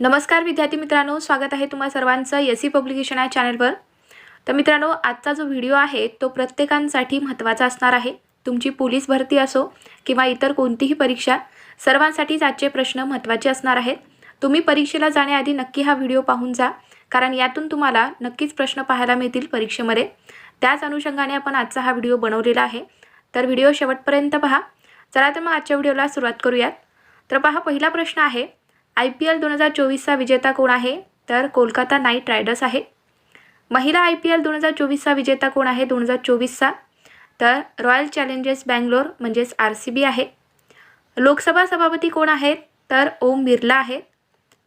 नमस्कार विद्यार्थी मित्रांनो स्वागत आहे तुम्हा सर्वांचं एस सी पब्लिकेशन या चॅनलवर. तर मित्रांनो आजचा जो व्हिडिओ आहे तो प्रत्येकांसाठी महत्त्वाचा असणार आहे. तुमची पोलीस भरती असो किंवा इतर कोणतीही परीक्षा सर्वांसाठीच आजचे प्रश्न महत्त्वाचे असणार आहेत. तुम्ही परीक्षेला जाण्याआधी नक्की हा व्हिडिओ पाहून जा कारण यातून तुम्हाला नक्कीच प्रश्न पाहायला मिळतील परीक्षेमध्ये. त्याच अनुषंगाने आपण आजचा हा व्हिडिओ बनवलेला आहे. तर व्हिडिओ शेवटपर्यंत पहा. चला तर मग आजच्या व्हिडिओला सुरुवात करूयात. तर पहा पहिला प्रश्न आहे आय पी एल दोन हजार चोवीसचा विजेता कोण आहे? तर कोलकाता नाईट रायडर्स आहे. महिला आय पी एल दोन हजार चोवीसचा विजेता कोण आहे? दोन हजार चोवीसचा. तर रॉयल चॅलेंजर्स बँगलोर म्हणजेच आर सी बी आहे. लोकसभा सभापती कोण आहेत? तर ओम बिर्ला आहेत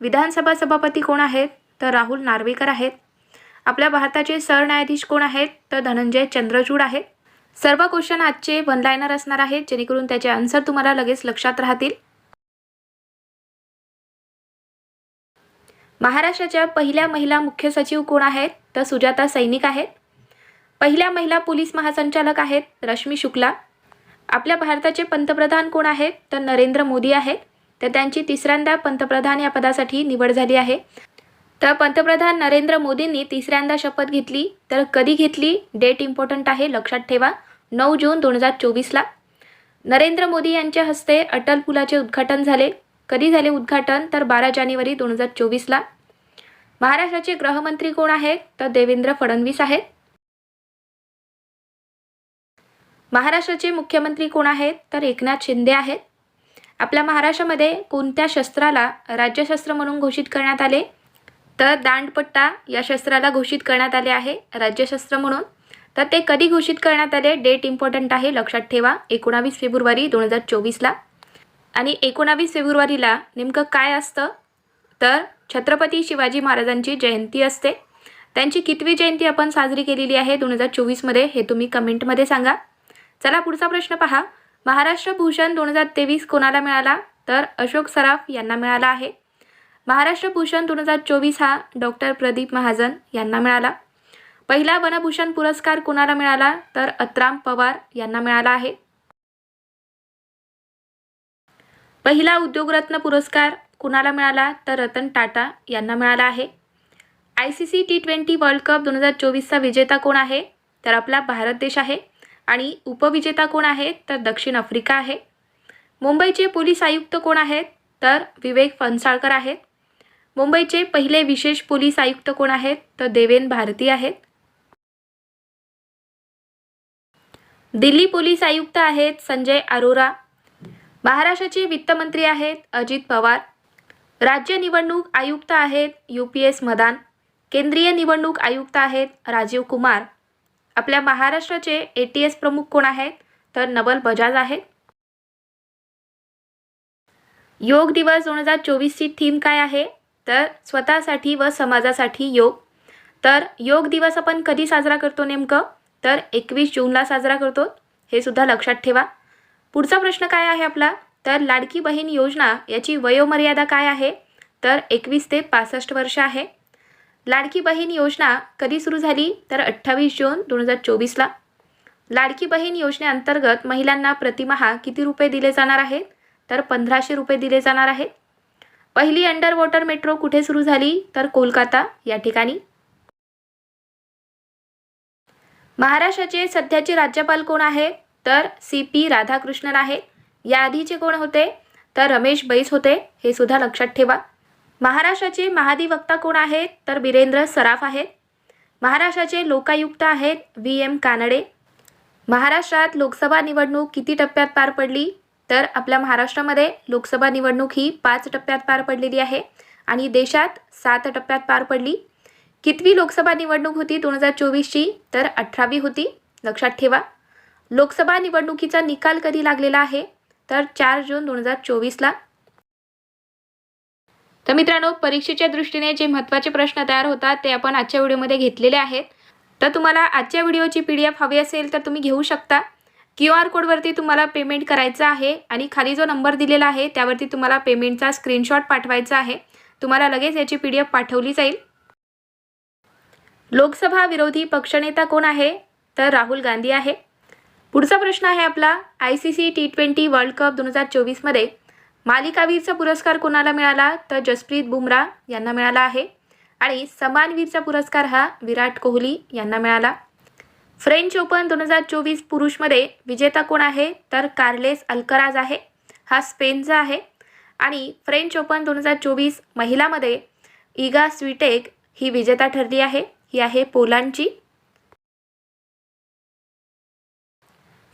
विधानसभा सभापती कोण आहेत? तर राहुल नार्वेकर आहेत. आपल्या भारताचे सरन्यायाधीश कोण आहेत? तर धनंजय चंद्रचूड आहेत सर्व क्वेश्चन आजचे वन लायनर असणार आहेत जेणेकरून त्याचे आन्सर तुम्हाला लगेच लक्षात राहतील. महाराष्ट्राच्या पहिल्या महिला मुख्य सचिव कोण आहेत? तर सुजाता सैनिक आहेत. पहिल्या महिला पोलीस महासंचालक आहेत रश्मी शुक्ला. आपल्या भारताचे पंतप्रधान कोण आहेत? तर नरेंद्र मोदी आहेत. तर त्यांची तिसऱ्यांदा पंतप्रधान या पदासाठी निवड झाली आहे. तर पंतप्रधान नरेंद्र मोदींनी तिसऱ्यांदा शपथ घेतली. तर कधी घेतली? डेट इम्पॉर्टंट आहे लक्षात ठेवा. नऊ जून दोन हजार चोवीसला. नरेंद्र मोदी यांच्या हस्ते अटल पुलाचे उद्घाटन झाले. कधी झाले उद्घाटन? तर बारा जानेवारी दोन हजार चोवीसला. महाराष्ट्राचे गृहमंत्री कोण आहेत? तर देवेंद्र फडणवीस आहेत. महाराष्ट्राचे मुख्यमंत्री कोण आहेत? तर एकनाथ शिंदे आहेत. आपल्या महाराष्ट्रामध्ये कोणत्या शस्त्राला राज्यशस्त्र म्हणून घोषित करण्यात आले? तर दांडपट्टा या शस्त्राला घोषित करण्यात आले आहे राज्यशस्त्र म्हणून. तर ते कधी घोषित करण्यात आले? डेट इम्पॉर्टंट आहे लक्षात ठेवा. एकोणावीस फेब्रुवारी दोन हजार चोवीसला. आणि एकोणावीस फेब्रुवारीला नेमकं काय असतं? तर छत्रपती शिवाजी महाराजांची जयंती असते. त्यांची कितवी जयंती आपण साजरी केलेली आहे दोन हजार चोवीसमध्ये हे तुम्ही कमेंटमध्ये सांगा. चला पुढचा प्रश्न पहा. महाराष्ट्र भूषण दोन हजार तेवीस कोणाला मिळाला? तर अशोक सराफ यांना मिळाला आहे. महाराष्ट्र भूषण दोन हजार चोवीस हा डॉक्टर प्रदीप महाजन यांना मिळाला. पहिला वनभूषण पुरस्कार कोणाला मिळाला? तर अत्राम पवार यांना मिळाला आहे. पहिला उद्योगरत्न पुरस्कार कुणाला मिळाला? तर रतन टाटा यांना मिळाला आहे. I C C T twenty world cup दोन हजार चोवीसचा विजेता कोण आहे? तर आपला भारत देश आहे. आणि उपविजेता कोण आहे? तर दक्षिण आफ्रिका आहे. मुंबईचे पोलीस आयुक्त कोण आहेत? तर विवेक फणसाळकर आहेत. मुंबईचे पहिले विशेष पोलीस आयुक्त कोण आहेत? तर देवेन भारती आहेत. दिल्ली पोलीस आयुक्त आहेत संजय अरोरा. महाराष्ट्राचे वित्तमंत्री आहेत अजित पवार. राज्य निवडणूक आयुक्त आहेत यू पी एस मदान. केंद्रीय निवडणूक आयुक्त आहेत राजीव कुमार. आपल्या महाराष्ट्राचे ए टी एस प्रमुख कोण आहेत? तर नवल बजाज आहेत. योग दिवस दोन हजार चोवीसची थीम काय आहे? तर स्वतःसाठी व समाजासाठी योग. तर योग दिवस आपण कधी साजरा करतो नेमकं? तर एकवीस जूनला साजरा करतो. हे सुद्धा लक्षात ठेवा. पुढचा प्रश्न काय आहे आपला? तर लाडकी बहीण योजना याची वयोमर्यादा काय आहे? तर एकवीस ते पासष्ट वर्ष आहे. लाडकी बहीण योजना कधी सुरू झाली? तर अठ्ठावीस जून दोन हजार चोवीसला. लाडकी बहीण योजनेअंतर्गत महिलांना प्रतिमहा किती रुपये दिले जाणार आहेत? तर पंधराशे रुपये दिले जाणार आहेत. पहिली अंडर वॉटर मेट्रो कुठे सुरू झाली? तर कोलकाता या ठिकाणी. महाराष्ट्राचे सध्याचे राज्यपाल कोण आहे तर सी पी राधाकृष्णन आहे. याआधीचे कोण होते? तर रमेश बैस होते. हे सुद्धा लक्षात ठेवा. महाराष्ट्राचे महाधिवक्ता कोण आहेत? तर बिरेंद्र सराफ आहेत. महाराष्ट्राचे लोकायुक्त आहेत व्ही एम कानडे. महाराष्ट्रात लोकसभा निवडणूक किती टप्प्यात पार पडली? तर आपल्या महाराष्ट्रामध्ये लोकसभा निवडणूक ही पाच टप्प्यात पार पडलेली आहे आणि देशात सात टप्प्यात पार पडली. कितवी लोकसभा निवडणूक होती दोन हजार चोवीसची? तर अठरावी होती. लक्षात ठेवा. लोकसभा निवडणुकीचा निकाल कधी लागलेला आहे? तर चार जून दोन हजार चोवीसला. तर मित्रांनो परीक्षेच्या दृष्टीने जे महत्त्वाचे प्रश्न तयार होतात ते आपण आजच्या व्हिडिओमध्ये घेतलेले आहेत. तर तुम्हाला आजच्या व्हिडिओची पी डी एफ हवी असेल तर तुम्ही घेऊ शकता. क्यू आर कोडवरती तुम्हाला पेमेंट करायचं आहे आणि खाली जो नंबर दिलेला आहे त्यावरती तुम्हाला पेमेंटचा स्क्रीनशॉट पाठवायचा आहे. तुम्हाला लगेच याची पी डी एफ पाठवली जाईल. लोकसभा विरोधी पक्षनेता कोण आहे? तर राहुल गांधी आहे. पुढचा प्रश्न आहे आपला. I C C T twenty world cup दोन हजार चोवीसमध्ये मालिकावीरचा पुरस्कार कोणाला मिळाला? तर जसप्रीत बुमराह यांना मिळाला आहे. आणि समानवीरचा पुरस्कार हा विराट कोहली यांना मिळाला. फ्रेंच ओपन दोन हजार चोवीस पुरुषमध्ये विजेता कोण आहे? तर कार्लेस अल्कराज आहे. हा स्पेनचा आहे. आणि फ्रेंच ओपन दोन हजार चोवीस महिलामध्ये इगा स्विटेक ही विजेता ठरली आहे. ही आहे पोलांडची.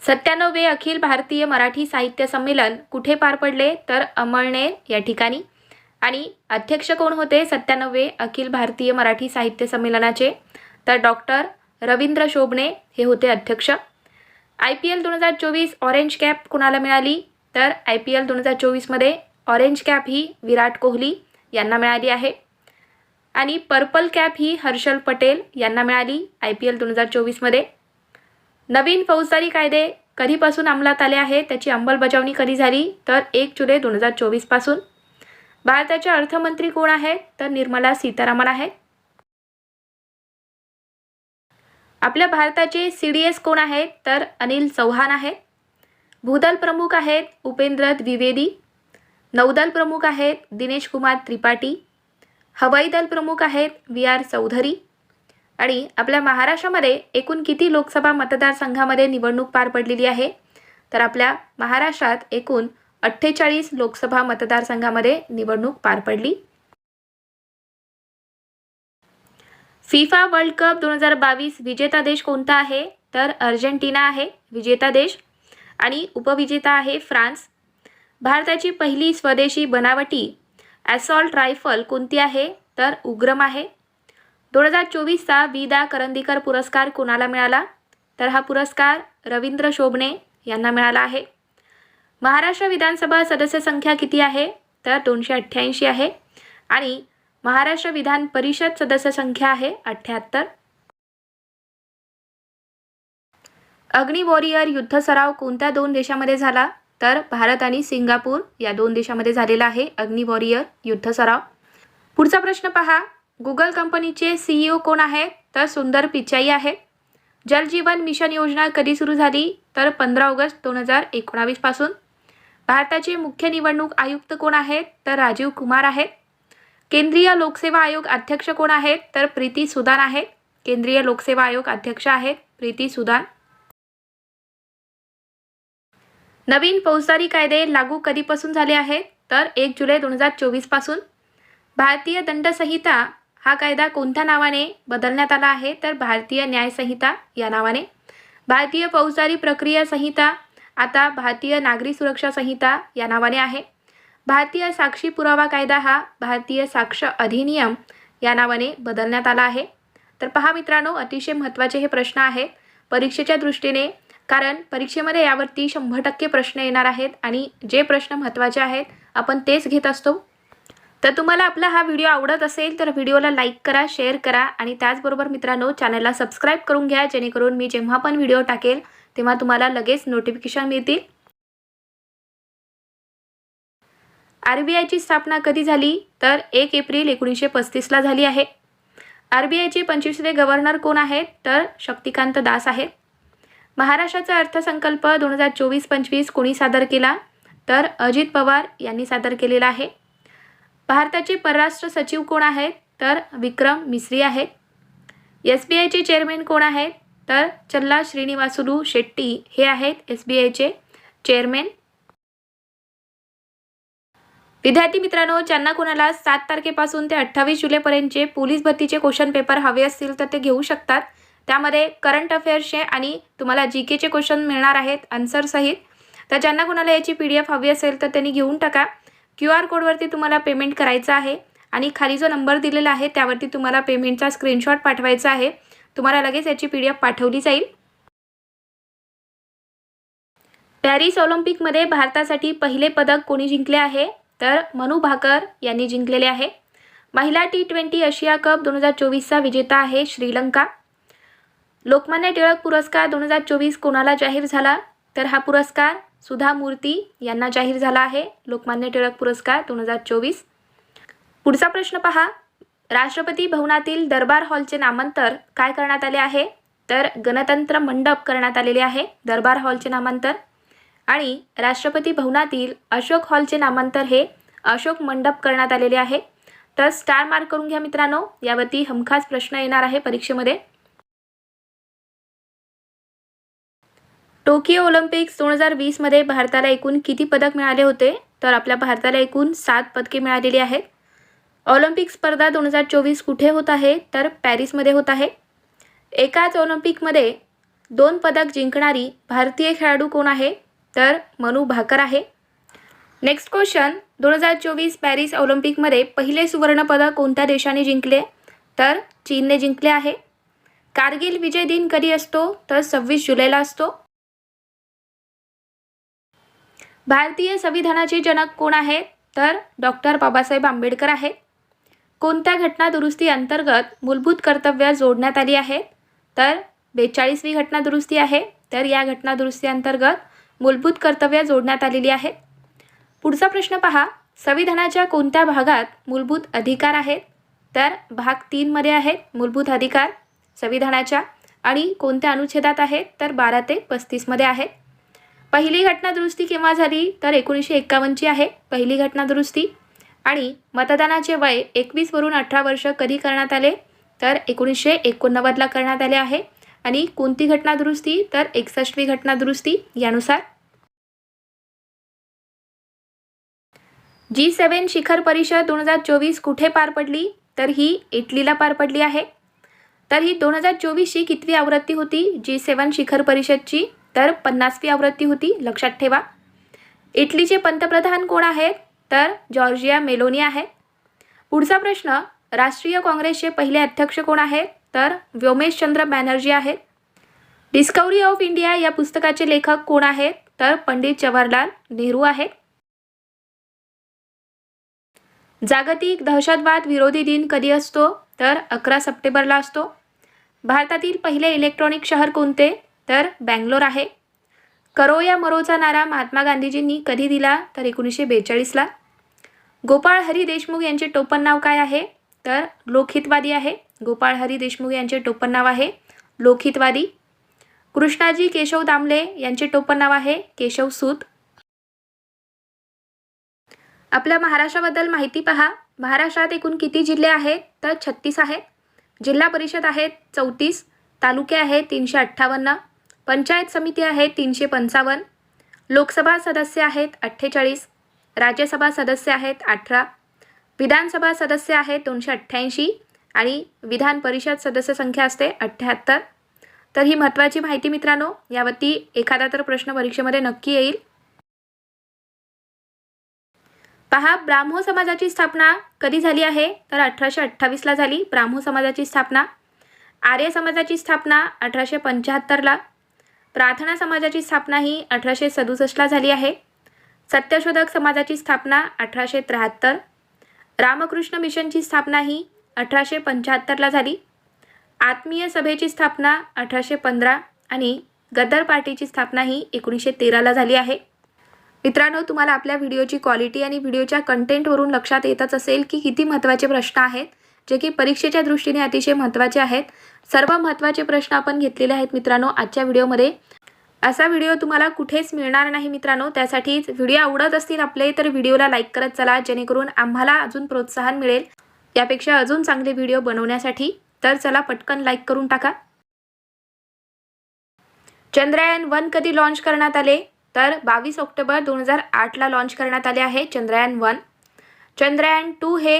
सत्त्याण्णवे अखिल भारतीय मराठी साहित्य संमेलन कुठे पार पडले तर अमळनेर या ठिकाणी. आणि अध्यक्ष कोण होते? सत्त्याण्णवे अखिल भारतीय मराठी साहित्य संमेलनाचे तर डॉक्टर रवींद्र शोभणे हे होते अध्यक्ष. आय पी एल दोन हजार चोवीस ऑरेंज कॅप कुणाला मिळाली? तर आय पी एल दोन हजार चोवीसमध्ये ऑरेंज कॅप ही विराट कोहली यांना मिळाली आहे. आणि पर्पल कॅप ही हर्षल पटेल यांना मिळाली आय पी एल दोन हजार चोवीसमध्ये नवीन फौजदारी कायदे कधीपासून अंमलात आले आहे त्याची अंमलबजावणी कधी झाली? तर एक जुलै दोन हजार चोवीसपासून भारताच्या अर्थमंत्री कोण आहेत? तर निर्मला सीतारामन आहेत. आपल्या भारताचे सी डी एस कोण आहेत? तर अनिल चौहान आहेत. भूदल प्रमुख आहेत उपेंद्र द्विवेदी. नौदल प्रमुख आहेत दिनेश कुमार त्रिपाठी. हवाई दल प्रमुख आहेत व्ही आर चौधरी. आणि आपल्या महाराष्ट्रामध्ये एकूण किती लोकसभा मतदारसंघामध्ये निवडणूक पार पडलेली आहे? तर आपल्या महाराष्ट्रात एकूण अठ्ठेचाळीस लोकसभा मतदारसंघामध्ये निवडणूक पार पडली. फिफा वर्ल्ड कप दोन हजार बावीस विजेता देश कोणता आहे? तर अर्जेंटिना आहे विजेता देश. आणि उपविजेता आहे फ्रान्स. भारताची पहिली स्वदेशी बनावटी ॲसॉल्ट रायफल कोणती आहे? तर उग्रम आहे. दोन हजार चोवीसचा विदा करंदीकर पुरस्कार कोणाला मिळाला? तर हा पुरस्कार रवींद्र शोभणे यांना मिळाला आहे. महाराष्ट्र विधानसभा सदस्य संख्या किती आहे? तर दोनशे अठ्ठ्याऐंशी आहे. आणि महाराष्ट्र विधान परिषद सदस्य संख्या आहे अठ्ठ्याहत्तर. अग्नि वॉरियर युद्ध सराव कोणत्या दोन देशामध्ये झाला? तर भारत आणि सिंगापूर या दोन देशामध्ये झालेला आहे अग्नि वॉरियर युद्ध सराव. पुढचा प्रश्न पहा. गुगल कंपनीचे सीईओ कोण आहे? तर सुंदर पिचाई आहेत जलजीवन मिशन योजना कधी सुरू झाली? तर पंधरा ऑगस्ट दोन हजार एकोणावीसपासून भारताचे मुख्य निवडणूक आयुक्त कोण आहेत? तर राजीव कुमार आहेत. केंद्रीय लोकसेवा आयोग अध्यक्ष कोण आहेत? तर प्रीती सुदान आहेत. केंद्रीय लोकसेवा आयोग अध्यक्ष आहेत प्रीती सुदान. नवीन फौजदारी कायदे लागू कधीपासून झाले आहेत? तर एक जुलै दोन हजार चोवीसपासून भारतीय दंडसंहिता हा कायदा कोणत्या नावाने बदलण्यात आला आहे? तर भारतीय न्यायसंहिता या नावाने. भारतीय फौजदारी प्रक्रिया संहिता आता भारतीय नागरी सुरक्षा संहिता या नावाने आहे. भारतीय साक्षी पुरावा कायदा हा भारतीय साक्ष अधिनियम या नावाने बदलण्यात आला आहे. तर पहा मित्रांनो अतिशय महत्त्वाचे हे प्रश्न आहेत. परीक्षेच्या दृष्टीने कारण परीक्षेमध्ये यावरती शंभर टक्के प्रश्न येणार आहेत आणि जे प्रश्न महत्त्वाचे आहेत आपण तेच घेत असतो. तर तुम्हाला आपला हा व्हिडिओ आवडत असेल तर व्हिडिओला लाईक करा शेअर करा आणि त्याचबरोबर मित्रांनो चॅनलला सबस्क्राईब करून घ्या जेणेकरून मी जेव्हा पण व्हिडिओ टाकेल तेव्हा तुम्हाला लगेच नोटिफिकेशन मिळतील. आर बी आयची स्थापना कधी झाली? तर एक एप्रिल एकोणीसशे पस्तीसला झाली आहे. आर बी आयचे पंचवीसवे गव्हर्नर कोण आहेत? तर शक्तिकांत दास आहेत. महाराष्ट्राचा अर्थसंकल्प दोन हजार चोवीस पंचवीस कोणी सादर केला? तर अजित पवार यांनी सादर केलेला आहे. भारताचे परराष्ट्र सचिव कोण आहेत? तर विक्रम मिस्री आहेत. एस बी आयचे चेअरमॅन कोण आहेत? तर चल्ला श्रीनिवासुलू शेट्टी हे आहेत एस बी आयचे चेअरमॅन. विद्यार्थी मित्रांनो ज्यांना कोणाला सात तारखेपासून ते अठ्ठावीस जुलैपर्यंतचे पोलीस भरतीचे क्वेश्चन पेपर हवे असतील तर ते घेऊ शकतात. त्यामध्ये करंट अफेअर्सचे आणि तुम्हाला जी केचे क्वेश्चन मिळणार आहेत आन्सरसहित तर ज्यांना कोणाला याची पी डी एफ हवी असेल तर त्यांनी घेऊन टाका. क्यू आर कोडवरती तुम्हाला पेमेंट करायचं आहे आणि खाली जो नंबर दिलेला आहे त्यावरती तुम्हाला पेमेंटचा स्क्रीनशॉट पाठवायचा आहे. तुम्हाला लगेच याची पी डी एफ पाठवली जाईल. पॅरिस ऑलिम्पिकमध्ये भारतासाठी पहिले पदक कोणी जिंकले आहे? तर मनू भाकर यांनी जिंकलेले आहे. महिला टी ट्वेंटी आशिया कप दोन हजार चोवीसचा विजेता आहे श्रीलंका. लोकमान्य टिळक पुरस्कार दोन हजार चोवीस कोणाला जाहीर झाला? तर हा पुरस्कार सुधा मूर्ती यांना जाहीर झाला आहे. लोकमान्य टिळक पुरस्कार दोन हजार चोवीस. पुढचा प्रश्न पहा. राष्ट्रपती भवनातील दरबार हॉलचे नामांतर काय करण्यात आले आहे? तर गणतंत्र मंडप करण्यात आलेले आहे दरबार हॉलचे नामांतर. आणि राष्ट्रपती भवनातील अशोक हॉलचे नामांतर हे अशोक मंडप करण्यात आलेले आहे. तर स्टार मार्क करून घ्या मित्रांनो. यावरती हमखास प्रश्न येणार आहे परीक्षेमध्ये. टोकियो ऑलिम्पिक्स दोन हजार वीसमध्ये भारताला एकूण किती पदक मिळाले होते? तर आपल्या भारताला एकूण सात पदके मिळालेली आहेत. ऑलिम्पिक स्पर्धा दोन हजार चोवीस कुठे होत आहे? तर पॅरिसमध्ये होत आहे. एकाच ऑलिम्पिकमध्ये दोन पदक जिंकणारी भारतीय खेळाडू कोण आहे? तर मनू भाकर आहे. नेक्स्ट क्वेश्चन दोन हजार चोवीस पॅरिस ऑलिम्पिकमध्ये पहिले सुवर्णपदक कोणत्या देशाने जिंकले? तर चीनने जिंकले आहे. कारगिल विजय दिन कधी असतो? तर सव्वीस जुलैला असतो. भारतीय संविधानाचे जनक कोण आहेत तर डॉक्टर बाबासाहेब आंबेडकर आहेत कोणत्या घटना दुरुस्ती अंतर्गत मूलभूत कर्तव्य जोडण्यात आली आहेत तर बेचाळीसवी घटना दुरुस्ती आहे. तर या घटना दुरुस्ती अंतर्गत मूलभूत कर्तव्य जोडण्यात आलेली आहेत पुढचा प्रश्न पहा. संविधानाच्या कोणत्या भागात मूलभूत अधिकार आहेत? तर भाग तीनमध्ये आहेत मूलभूत अधिकार संविधानाच्या आणि कोणत्या अनुच्छेदात आहेत? तर बारा ते पस्तीसमध्ये आहेत. पहिली घटना दुरुस्ती केव्हा झाली? तर एकोणीसशे एक्कावन्नची आहे. पहिली घटना दुरुस्ती आणि मतदानाचे वय एकवीसवरून अठरा वर्ष कधी करण्यात आले? तर एकोणीसशे एकोणनव्वदला करण्यात आले आहे. आणि कोणती घटना दुरुस्ती तर एकसष्टवी घटना दुरुस्ती यानुसार. जी सेवन शिखर परिषद दोन हजार चोवीस कुठे पार पडली? तर ही इटलीला पार पडली आहे. तर ही दोन हजार चोवीसची कितवी आवृत्ती होती? जी सेवन शिखर परिषदची. तर पन्नासवी आवृत्ती होती लक्षात ठेवा. इटलीचे पंतप्रधान कोण आहेत? तर जॉर्जिया मेलोनी आहे पुढचा प्रश्न राष्ट्रीय काँग्रेसचे पहिले अध्यक्ष कोण आहेत? तर व्योमेशचंद्र बॅनर्जी आहेत. डिस्कवरी ऑफ इंडिया या पुस्तकाचे लेखक कोण आहेत? तर पंडित जवाहरलाल नेहरू आहेत. जागतिक दहशतवाद विरोधी दिन कधी असतो? तर अकरा सप्टेंबरला असतो. भारतातील पहिले इलेक्ट्रॉनिक शहर कोणते? तर बँगलोर आहे. करो या मरोचा नारा महात्मा गांधीजींनी कधी दिला? तर एकोणीसशे बेचाळीसला. गोपाळ हरी देशमुख यांचे टोपण नाव काय आहे? तर लोकहितवादी आहे. गोपाळ हरी देशमुख यांचे टोपण नाव आहे. लोकहितवादी. कृष्णाजी केशव दामले यांचे टोपण नाव आहे. केशव सूत. आपल्या महाराष्ट्राबद्दल माहिती पहा. महाराष्ट्रात एकूण किती जिल्हे आहेत? तर छत्तीस आहेत जिल्हा परिषद आहेत चौतीस. तालुके आहेत तीनशे अठ्ठावन्न. पंचायत समिती आहे तीनशे पंचावन्न. लोकसभा सदस्य आहेत अठ्ठेचाळीस. राज्यसभा सदस्य आहेत अठरा. विधानसभा सदस्य आहेत दोनशे अठ्ठ्याऐंशी. आणि विधान परिषद सदस्य संख्या असते अठ्ठ्याहत्तर. तर ही महत्त्वाची माहिती मित्रांनो यावरती एखादा तर प्रश्न परीक्षेमध्ये नक्की येईल. पहा ब्राह्मो समाजाची स्थापना कधी झाली आहे? तर अठराशे अठ्ठावीसला झाली ब्राह्मो समाजाची स्थापना. आर्य समाजाची स्थापना अठराशे पंच्याहत्तरला प्रार्थना समाजाची स्थापना ही अठराशे सदुसष्टला झाली आहे. सत्यशोधक समाजाची स्थापना अठराशे त्र्याहत्तर. रामकृष्ण मिशनची स्थापना ही अठराशे पंच्याहत्तरला झाली. आत्मीय सभेची स्थापना अठराशे पंधरा आणि गद्दर पार्टीची स्थापना ही एकोणीसशे तेराला झाली आहे. मित्रांनो तुम्हाला आपल्या व्हिडिओची क्वालिटी आणि व्हिडिओच्या कंटेंटवरून लक्षात येतच असेल की किती महत्त्वाचे प्रश्न आहेत. जे की परीक्षेच्या दृष्टीने अतिशय महत्त्वाचे आहेत. सर्व महत्त्वाचे प्रश्न आपण घेतलेले आहेत मित्रांनो आजच्या व्हिडिओमध्ये. असा व्हिडिओ तुम्हाला कुठेच मिळणार नाही मित्रांनो. त्यासाठीच व्हिडिओ आवडत असतील आपले तर व्हिडिओला लाईक करत चला जेणेकरून आम्हाला अजून प्रोत्साहन मिळेल. यापेक्षा अजून चांगले व्हिडिओ बनवण्यासाठी तर चला पटकन लाईक करून टाका. चंद्रयान वन कधी लॉन्च करण्यात आले? तर बावीस ऑक्टोबर दोन हजार आठला लॉन्च करण्यात आले आहे चंद्रयान वन. चंद्रयान टू हे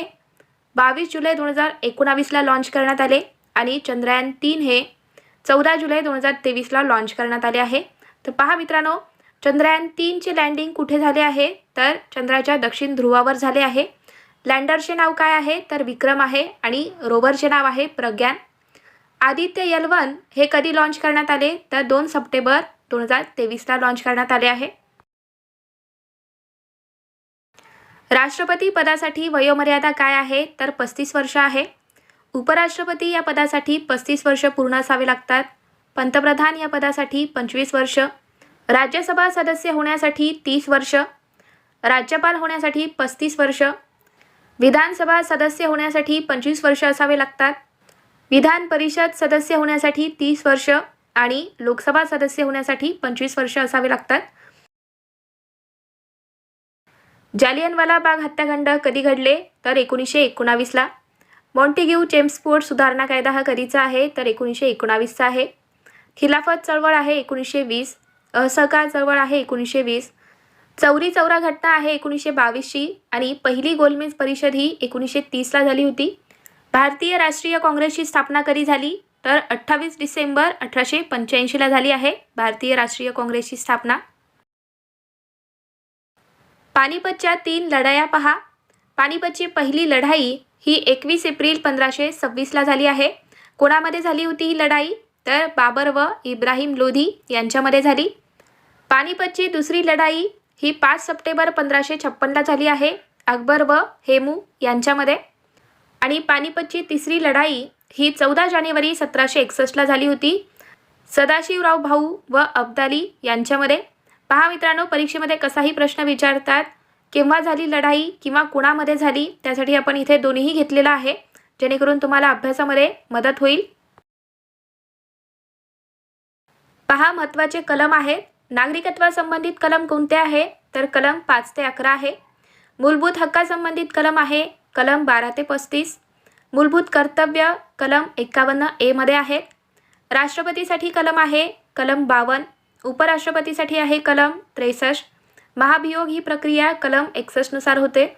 बावीस जुलै दोन हजार एकोणावीसला लॉन्च करण्यात आले आणि चंद्रयान तीन हे चौदा जुलै दोन हजार तेवीसला लॉन्च करण्यात आले आहे. तर पहा मित्रांनो चंद्रयान तीनचे लँडिंग कुठे झाले आहे? तर चंद्राच्या दक्षिण ध्रुवावर झाले आहे. लँडरचे नाव काय आहे? तर विक्रम आहे आणि रोवरचे नाव आहे प्रज्ञान. आदित्य यल वन हे कधी लॉन्च करण्यात आले? तर दोन सप्टेंबर दोन हजार तेवीसला लॉन्च करण्यात आले आहे. राष्ट्रपती पदासाठी वयोमर्यादा काय आहे? तर पस्तीस वर्ष आहे. उपराष्ट्रपती या पदासाठी पस्तीस वर्ष पूर्ण असावे लागतात. पंतप्रधान या पदासाठी पंचवीस वर्ष. राज्यसभा सदस्य होण्यासाठी तीस वर्ष. राज्यपाल होण्यासाठी पस्तीस वर्ष. विधानसभा सदस्य होण्यासाठी पंचवीस वर्ष असावे लागतात. विधान परिषद सदस्य होण्यासाठी तीस वर्ष आणि लोकसभा सदस्य होण्यासाठी पंचवीस वर्ष असावे लागतात. जालियनवाला बाग हत्याकांड कधी घडले? तर एकोणीसशे एकोणावीसला. मॉन्टेग्यू चेम्सफोर्ड सुधारणा कायदा हा कधीचा आहे? तर एकोणीसशे एकोणावीसचा आहे. खिलाफत चळवळ आहे एकोणीसशे वीस. असहकार चळवळ आहे एकोणीसशे वीस. चौरी चौरा घटना आहे एकोणीसशे बावीसची. आणि पहिली गोलमेज परिषद ही एकोणीसशे तीसला झाली होती. भारतीय राष्ट्रीय काँग्रेसची स्थापना कधी झाली? तर अठ्ठावीस डिसेंबर अठराशे पंच्याऐंशीला झाली आहे भारतीय राष्ट्रीय काँग्रेसची स्थापना. पानिपतच्या तीन लढाया पहा. पानिपतची पहिली लढाई ही एकवीस एप्रिल पंधराशे सव्वीसला झाली आहे. कोणामध्ये झाली होती ही लढाई? तर बाबर व इब्राहिम लोधी यांच्यामध्ये झाली. पानिपतची दुसरी लढाई ही पाच सप्टेंबर पंधराशे छप्पनला झाली आहे. अकबर व हेमू यांच्यामध्ये. आणि पानिपतची तिसरी लढाई ही चौदा जानेवारी सतराशे एकसष्टला झाली होती. सदाशिवराव भाऊ व अब्दाली यांच्यामध्ये. पहा मित्रांनो परीक्षेमध्ये कसाही प्रश्न विचारतात केव्हा झाली लढाई किंवा कुणामध्ये झाली त्यासाठी आपण इथे दोन्हीही घेतलेलं आहे. जेणेकरून तुम्हाला अभ्यासामध्ये मदत होईल. पहा महत्त्वाचे कलम आहेत. नागरिकत्वासंबंधित कलम कोणते आहे? तर कलम पाच ते अकरा आहे. मूलभूत हक्कासंबंधित कलम आहे. कलम बारा ते पस्तीस. मूलभूत कर्तव्य कलम एकावन्न एमध्ये आहेत. राष्ट्रपतीसाठी कलम आहे. कलम बावन्न उपराष्ट्रपतीसाठी आहे कलम त्रेसष्ट. महाभियोग ही प्रक्रिया कलम एकसष्टनुसार होते.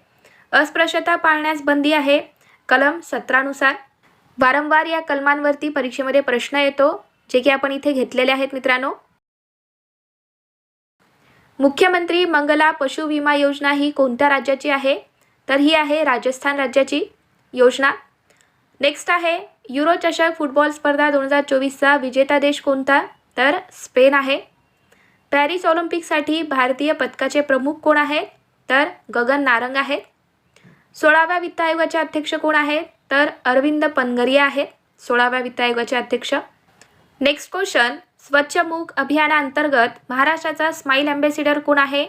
अस्पृश्यता पाळण्यास बंदी आहे. कलम सतरानुसार वारंवार या कलमांवरती परीक्षेमध्ये प्रश्न येतो जे की आपण इथे घेतलेले आहेत मित्रांनो. मुख्यमंत्री मंगला पशु विमा योजना ही कोणत्या राज्याची आहे? तर ही आहे राजस्थान राज्याची योजना. नेक्स्ट आहे युरो चषक फुटबॉल स्पर्धा दोन हजार चोवीसचा विजेता देश कोणता? तर स्पेन आहे. पॅरिस ऑलिम्पिकसाठी भारतीय पथकाचे प्रमुख कोण आहेत? तर गगन नारंग आहेत. सोळाव्या वित्त आयोगाचे अध्यक्ष कोण आहेत? तर अरविंद पनगरिया आहेत. सोळाव्या वित्त आयोगाचे अध्यक्ष. नेक्स्ट क्वेश्चन स्वच्छ मूक अभियानाअंतर्गत महाराष्ट्राचा स्माईल अँबॅसिडर कोण आहे?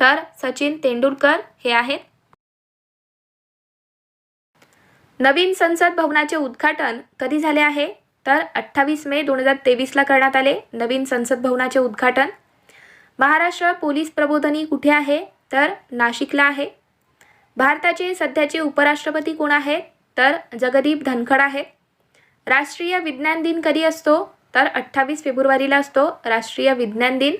तर सचिन तेंडुलकर हे आहेत. नवीन संसद भवनाचे उद्घाटन कधी झाले आहे? तर अठ्ठावीस मे दोन हजार तेवीसला करण्यात आले नवीन संसद भवनाचे उद्घाटन. महाराष्ट्र पोलीस प्रबोधनी कुठे आहे? तर नाशिकला आहे. भारताचे सध्याचे उपराष्ट्रपती कोण आहेत? तर जगदीप धनखड आहेत राष्ट्रीय विज्ञान दिन कधी असतो? तर अठ्ठावीस फेब्रुवारीला असतो राष्ट्रीय विज्ञान दिन.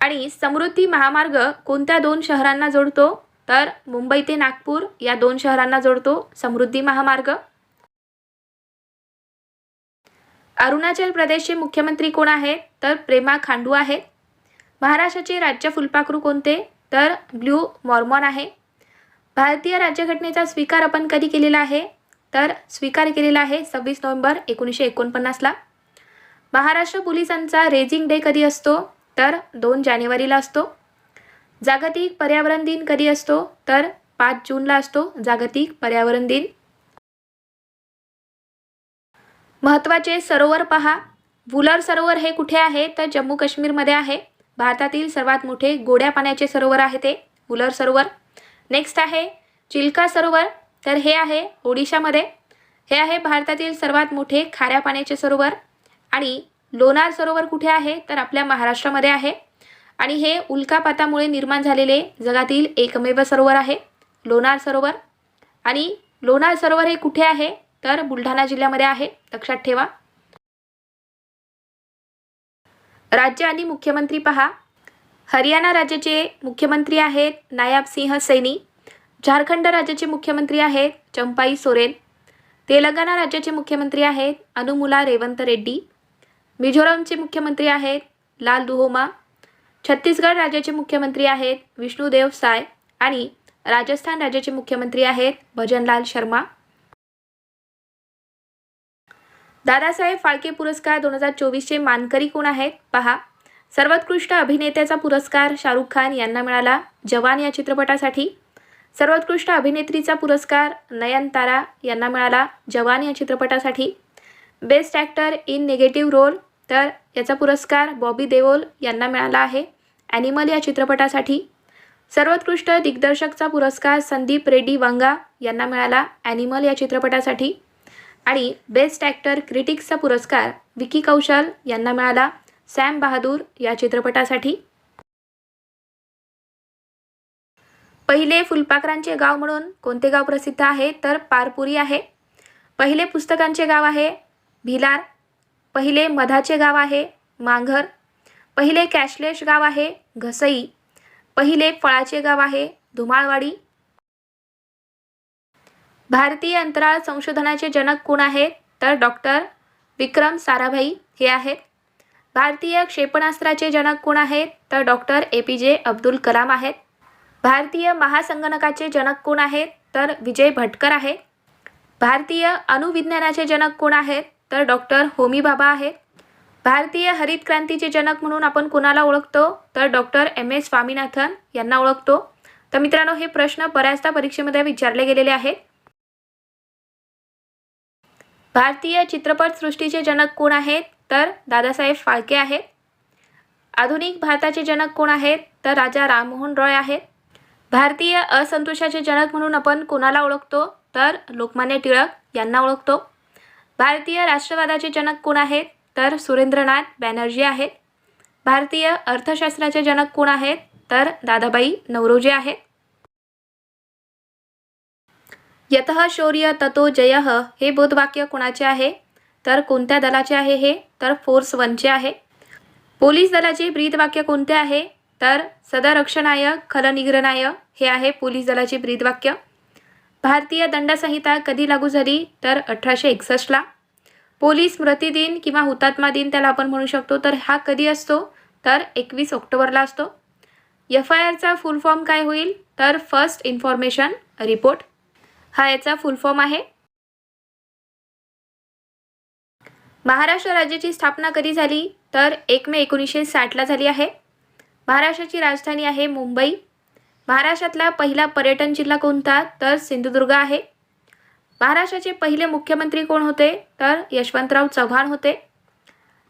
आणि समृद्धी महामार्ग कोणत्या दोन शहरांना जोडतो? तर मुंबई ते नागपूर या दोन शहरांना जोडतो समृद्धी महामार्ग. अरुणाचल प्रदेशचे मुख्यमंत्री कोण आहेत? तर प्रेमा खांडू आहेत. महाराष्ट्राचे राज्य फुलपाखरू कोणते? तर ब्ल्यू मॉर्मॉन आहे. भारतीय राज्यघटनेचा स्वीकार आपण कधी केलेला आहे? तर स्वीकार केलेला आहे सव्वीस नोव्हेंबर एकोणीसशे एकोणपन्नासला. महाराष्ट्र पोलिसांचा रेझिंग डे कधी असतो? तर दोन जानेवारीला असतो. जागतिक पर्यावरण दिन कधी असतो? तर पाच जूनला असतो जागतिक पर्यावरण दिन. महत्त्वाचे सरोवर पहा. वुलर सरोवर हे कुठे आहे? तर जम्मू काश्मीरमध्ये आहे. भारतातील सर्वात मोठे गोड्या पाण्याचे सरोवर आहे ते उलर सरोवर. नेक्स्ट आहे चिल्का सरोवर. तर हे आहे ओडिशामध्ये. हे आहे भारतातील सर्वात मोठे खाऱ्या पाण्याचे सरोवर. आणि लोणार सरोवर कुठे आहे? तर आपल्या महाराष्ट्रामध्ये आहे. आणि हे उल्कापातामुळे निर्माण झालेले जगातील एकमेव सरोवर आहे लोणार सरोवर. आणि लोणार सरोवर हे कुठे आहे? तर बुलढाणा जिल्ह्यामध्ये आहे. लक्षात ठेवा. राज्य आणि मुख्यमंत्री पहा. हरियाणा राज्याचे मुख्यमंत्री आहेत नायाब सिंह सैनी. झारखंड राज्याचे मुख्यमंत्री आहेत चंपाई सोरेन. तेलंगणा राज्याचे मुख्यमंत्री आहेत अनुमुला रेवंत रेड्डी. मिझोरमचे मुख्यमंत्री आहेत लाल दुहोमा. छत्तीसगड राज्याचे मुख्यमंत्री आहेत विष्णुदेव साय आणि राजस्थान राज्याचे मुख्यमंत्री आहेत भजनलाल शर्मा. दादासाहेब फाळके पुरस्कार दोन हजार चोवीसचे मानकरी कोण आहेत? पहा. सर्वोत्कृष्ट अभिनेत्याचा पुरस्कार शाहरुख खान यांना मिळाला जवान या चित्रपटासाठी. सर्वोत्कृष्ट अभिनेत्रीचा पुरस्कार नयनतारा यांना मिळाला जवान या चित्रपटासाठी. Best actor in negative role तर याचा पुरस्कार बॉबी देओल यांना मिळाला आहे ॲनिमल या चित्रपटासाठी. सर्वोत्कृष्ट दिग्दर्शकचा पुरस्कार संदीप रेड्डी वांगा यांना मिळाला ॲनिमल या चित्रपटासाठी. आणि बेस्ट ॲक्टर क्रिटिक्सचा पुरस्कार विकी कौशल यांना मिळाला. सॅम बहादूर या चित्रपटासाठी. पहिले फुलपाखरांचे गाव म्हणून कोणते गाव प्रसिद्ध आहे? तर पारपुरी आहे. पहिले पुस्तकांचे गाव आहे भिलार. पहिले मधाचे गाव आहे मांघर. पहिले कॅशलेश गाव आहे घसई. पहिले फळाचे गाव आहे धुमाळवाडी. भारतीय अंतराळ संशोधनाचे जनक कोण आहेत? तर डॉक्टर विक्रम साराभाई हे आहेत. भारतीय क्षेपणास्त्राचे जनक कोण आहेत? तर डॉक्टर ए पी जे अब्दुल कलाम आहेत. भारतीय महासंगणकाचे जनक कोण आहेत? तर विजय भटकर आहे भारतीय अणुविज्ञानाचे जनक कोण आहेत? तर डॉक्टर होमी बाबा आहेत. भारतीय हरित क्रांतीचे जनक म्हणून आपण कोणाला ओळखतो? तर डॉक्टर एम एस स्वामीनाथन यांना ओळखतो. तर मित्रांनो हे प्रश्न बऱ्याचदा परीक्षेमध्ये विचारले गेलेले आहेत. भारतीय चित्रपटसृष्टीचे जनक कोण आहेत? तर दादासाहेब फाळके आहेत. आधुनिक भारताचे जनक कोण आहेत? तर राजा राममोहन रॉय आहेत. भारतीय असंतोषाचे जनक म्हणून आपण कोणाला ओळखतो? तर लोकमान्य टिळक यांना ओळखतो. भारतीय राष्ट्रवादाचे जनक कोण आहेत? तर सुरेंद्रनाथ बॅनर्जी आहेत. भारतीय अर्थशास्त्राचे जनक कोण आहेत? तर दादाबाई नवरोजी आहेत. यतः शौर्य ततो जय हे बोधवाक्य कोणाचे आहे? तर कोणत्या दलाचे आहे हे? तर फोर्स वनचे आहे. पोलीस दलाचे ब्रीदवाक्य कोणते आहे? तर सदरक्षणाय खलनिग्रहणाय हे आहे पोलीस दलाचे ब्रीदवाक्य. भारतीय दंडसंहिता कधी लागू झाली? तर अठराशे एकसष्टला. पोलीस स्मृती दिन किंवा हुतात्मा दिन त्याला आपण म्हणू शकतो तर हा कधी असतो? तर एकवीस ऑक्टोबरला असतो. एफ आय आरचा फुल फॉर्म काय होईल? तर फर्स्ट इन्फॉर्मेशन रिपोर्ट हा याचा फुल फॉर्म आहे. महाराष्ट्र राज्याची स्थापना कधी झाली? तर एक मे एकोणीसशे साठला झाली आहे. महाराष्ट्राची राजधानी आहे मुंबई. महाराष्ट्रातला पहिला पर्यटन जिल्हा कोणता? तर सिंधुदुर्ग आहे. महाराष्ट्राचे पहिले मुख्यमंत्री कोण होते? तर यशवंतराव चव्हाण होते.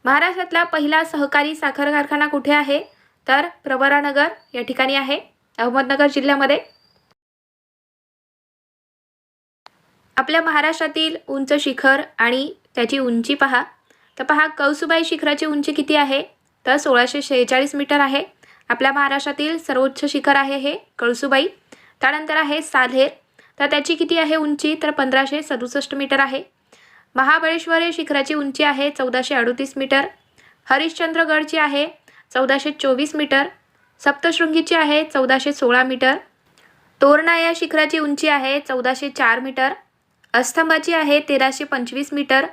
महाराष्ट्रातला पहिला सहकारी साखर कारखाना कुठे आहे? तर प्रवरानगर या ठिकाणी आहे अहमदनगर जिल्ह्यामध्ये. आपल्या महाराष्ट्रातील उंच शिखर आणि त्याची उंची पहा. तर पहा कौसुबाई शिखराची उंची किती आहे? तर सोळाशे शेहेचाळीस मीटर आहे. आपल्या महाराष्ट्रातील सर्वोच्च शिखर आहे हे कळसुबाई. त्यानंतर आहे साल्हेर. तर त्याची किती आहे उंची? तर पंधराशे सदुसष्ट मीटर आहे. महाबळेश्वर हे शिखराची उंची आहे चौदाशे अडोतीस मीटर. हरिश्चंद्रगडची आहे चौदाशे चोवीस मीटर. सप्तशृंगीची आहे चौदाशे सोळा मीटर. तोरणा या शिखराची उंची आहे चौदाशे चार मीटर. अस्तंभाची आहे तेराशे पंचवीस मीटर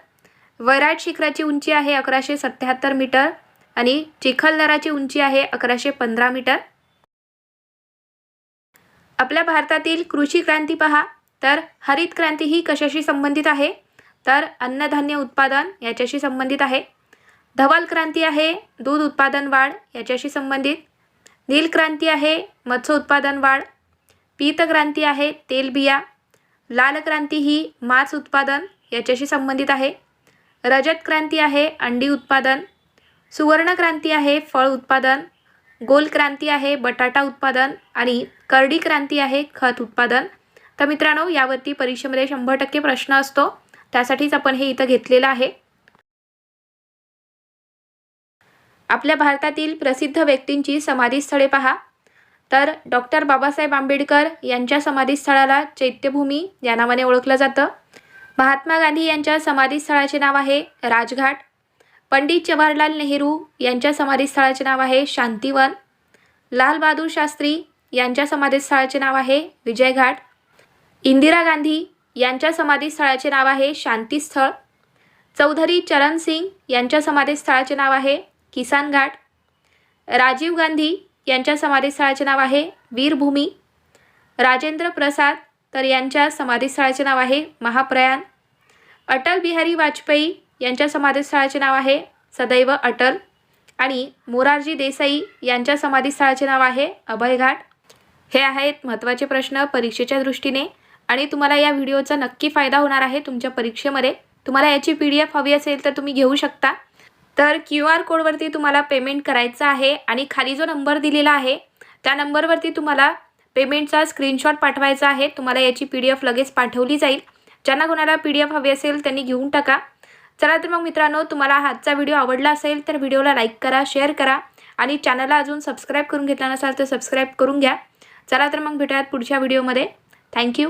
वैराट शिखराची उंची आहे अकराशे सत्याहत्तर मीटर आणि चिखलदराची उंची आहे अकराशे पंधरा मीटर. आपल्या भारतातील कृषी क्रांती पहा तर हरित क्रांती ही कशाशी संबंधित आहे? तर अन्नधान्य उत्पादन याच्याशी संबंधित आहे. धवल क्रांती आहे दूध उत्पादन वाढ याच्याशी संबंधित. नील क्रांती आहे मत्स्य उत्पादन वाढ. पीत क्रांती आहे तेलबिया लाल क्रांती ही मांस उत्पादन याच्याशी संबंधित आहे. रजत क्रांती आहे अंडी उत्पादन. सुवर्ण क्रांती आहे फळ उत्पादन. गोल क्रांती आहे बटाटा उत्पादन. आणि करडी क्रांती आहे खत उत्पादन. तर मित्रांनो यावरती परीक्षेमध्ये शंभर टक्के प्रश्न असतो. त्यासाठीच आपण हे इथं घेतलेलं आहे. आपल्या भारतातील प्रसिद्ध व्यक्तींची समाधीस्थळे पहा. तर डॉक्टर बाबासाहेब आंबेडकर यांच्या समाधीस्थळाला चैत्यभूमी या नावाने ओळखलं जातं. महात्मा गांधी यांच्या समाधीस्थळाचे नाव आहे राजघाट. पंडित जवाहरलाल नेहरू यांच्या समाधीस्थळाचे नाव आहे शांतीवन. लालबहादूर शास्त्री यांच्या समाधीस्थळाचे नाव आहे विजयघाट. इंदिरा गांधी यांच्या समाधीस्थळाचे नाव आहे शांतीस्थळ. चौधरी चरण सिंग यांच्या समाधीस्थळाचे नाव आहे किसान घाट राजीव गांधी यांच्या समाधीस्थळाचे नाव आहे वीरभूमी. राजेंद्र प्रसाद तर यांच्या समाधीस्थळाचे नाव आहे महाप्रयाण अटल बिहारी वाजपेयी यांच्या समाधीस्थळाचे नाव आहे सदैव अटल. आणि मोरारजी देसाई यांच्या समाधीस्थळाचे नाव आहे अभयघाट. हे आहेत महत्त्वाचे प्रश्न परीक्षेच्या दृष्टीने. आणि तुम्हाला या व्हिडिओचा नक्की फायदा होणार आहे तुमच्या परीक्षेमध्ये. तुम्हाला याची पी डी एफ हवी असेल तर तुम्ही घेऊ शकता. तर क्यू आर कोडवरती तुम्हाला पेमेंट करायचं आहे आणि खाली जो नंबर दिलेला आहे त्या नंबरवरती तुम्हाला पेमेंटचा स्क्रीनशॉट पाठवायचा आहे. तुम्हाला याची पी डी एफ लगेच पाठवली जाईल. ज्यांना कोणाला पी डी एफ हवी असेल त्यांनी घेऊन टाका. चला तर मग मित्रांनो तुम्हाला आजचा व्हिडिओ आवडला असेल तर व्हिडिओला लाईक करा शेअर करा आणि चॅनलला अजून सबस्क्राईब करून घेतला नसाल तर सबस्क्राईब करून घ्या. चला तर मग भेटूयात पुढच्या व्हिडिओमध्ये. थँक्यू.